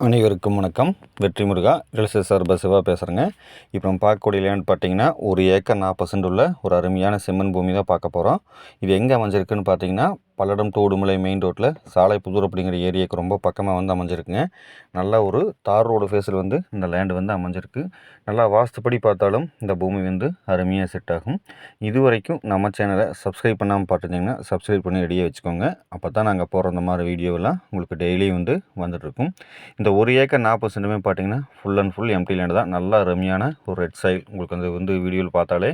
அனைவருக்கும் வணக்கம். வெற்றி முருகா ரியல் சார் சிவா பேசுகிறேங்க இப்போ நம்ம பார்க்கக்கூடிய லேண்ட் பார்த்தீங்கன்னா ஒரு ஏக்கர் நாற்பது சென்ட் உள்ள ஒரு அருமையான செம்மண் பூமி தான் பார்க்க போகிறோம் இது எங்கே அமைஞ்சிருக்குன்னு பார்த்தீங்கன்னா பல்லடம் டு உடுமலை மெயின் ரோட்டில் சாலை புதூர் அப்படிங்கிற ஏரியாவுக்கு ரொம்ப பக்கமாக வந்து அமைஞ்சிருக்குங்க. நல்ல ஒரு தார் ரோடு ஃபேஸில் வந்து இந்த லேண்டு வந்து அமைஞ்சிருக்கு. நல்லா வாஸ்துப்படி பார்த்தாலும் இந்த பூமி வந்து அருமையாக செட் ஆகும். இது வரைக்கும் நம்ம சேனலை சப்ஸ்கிரைப் பண்ணாமல் பார்த்துட்டிங்கன்னா சப்ஸ்கிரைப் பண்ணி ரெடியாக வச்சுக்கோங்க. அப்போ தான் நாங்கள் போகிற அந்த மாதிரி வீடியோவெல்லாம் உங்களுக்கு டெய்லி வந்து வந்துட்டுருக்கும் இந்த ஒரு ஏக்கர் நாற்பது சென்ட்டுமே பார்த்தீங்கன்னா full and full empty land தான். நல்லா அருமையான ஒரு ரெட் சைல் உங்களுக்கு அந்த வந்து வீடியோவில் பார்த்தாலே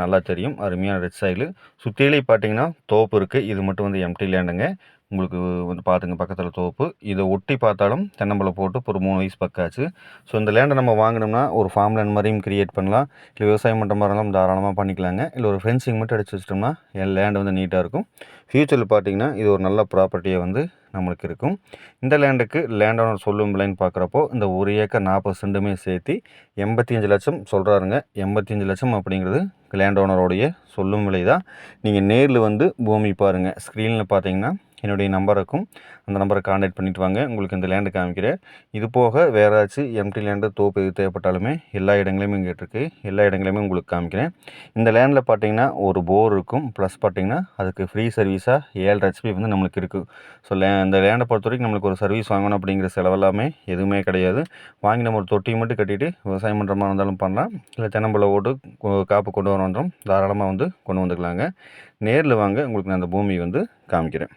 நல்லா தெரியும். அருமையான ரெட் சைலு சுற்றிலே பார்த்தீங்கன்னா தோப்பு இருக்குது இது மட்டும் வந்து எம்டி லேண்டுங்க உங்களுக்கு வந்து பார்த்துங்க பக்கத்தில் தோப்பு. இதை ஒட்டி பார்த்தாலும் தென்னம்பழம் போட்டு ஒரு மூணு வயசு பக்காச்சு ஸோ இந்த லேண்டை நம்ம வாங்கினோம்னா ஒரு ஃபார்ம் லேண்ட் மாதிரியும் க்ரியேட் பண்ணலாம். இல்லை விவசாயம் பண்ணுற மாதிரி இருந்தாலும் தாராளமாக பண்ணிக்கலாங்க. இல்லை ஒரு ஃபென்சிங் மட்டும் அடித்து வச்சிட்டோம்னா என் லேண்டு வந்து நீட்டாக இருக்கும். ஃப்யூச்சரில் பார்த்தீங்கன்னா இது ஒரு நல்ல ப்ராப்பர்ட்டியை வந்து நம்மளுக்கு இருக்கும். இந்த லேண்டுக்கு லேண்ட் ஓனர் சொல்லும் விலைன்னு பார்க்குறப்போ இந்த ஒரு ஏக்கர் நாற்பது சென்ட்டுமே சேர்த்து எண்பத்தி அஞ்சு லட்சம் சொல்கிறாருங்க எண்பத்தி அஞ்சு லட்சம் அப்படிங்கிறது லேண்ட் ஓனரோடைய சொல்லும் விலை தான் நீங்கள் நேரில் வந்து பூமி பாருங்கள் ஸ்க்ரீனில் பார்த்தீங்கன்னா என்னுடைய நம்பர் இருக்கும் அந்த நம்பரை காண்டாக்ட் பண்ணிட்டு வாங்க. உங்களுக்கு இந்த லேண்டு காமிக்கிறேன். இது போக வேறு ஏதாச்சும் எம்டி லேண்டு தோப்பு எது தேவைப்பட்டாலுமே எல்லா இடங்களையுமே இங்கே இருக்குது எல்லா இடங்களையுமே உங்களுக்கு காமிக்கிறேன். இந்த லேண்டில் பார்த்தீங்கன்னா ஒரு போர் இருக்கும். ப்ளஸ் பார்த்தீங்கன்னா அதுக்கு ஃப்ரீ சர்வீஸாக ஏழு ஹெச்பி வந்து நம்மளுக்கு இருக்குது ஸோ லே இந்த லேண்டை பொறுத்த வரைக்கும் நம்மளுக்கு ஒரு சர்வீஸ் வாங்கணும் அப்படிங்கிற செலவெல்லாமே எதுவுமே கிடையாது. வாங்கி நம்ம ஒரு தொட்டி மட்டும் கட்டிட்டு விவசாயம் பண்ணுற மாதிரி இருந்தாலும் பண்ணலாம். இல்லை தென்னம்பழ ஓட்டு காப்பு கொண்டு வரணும் தாராளமாக வந்து கொண்டு வந்துக்கலாங்க. நேரில் வாங்க. உங்களுக்கு நான் அந்த பூமி வந்து காமிக்கிறேன்.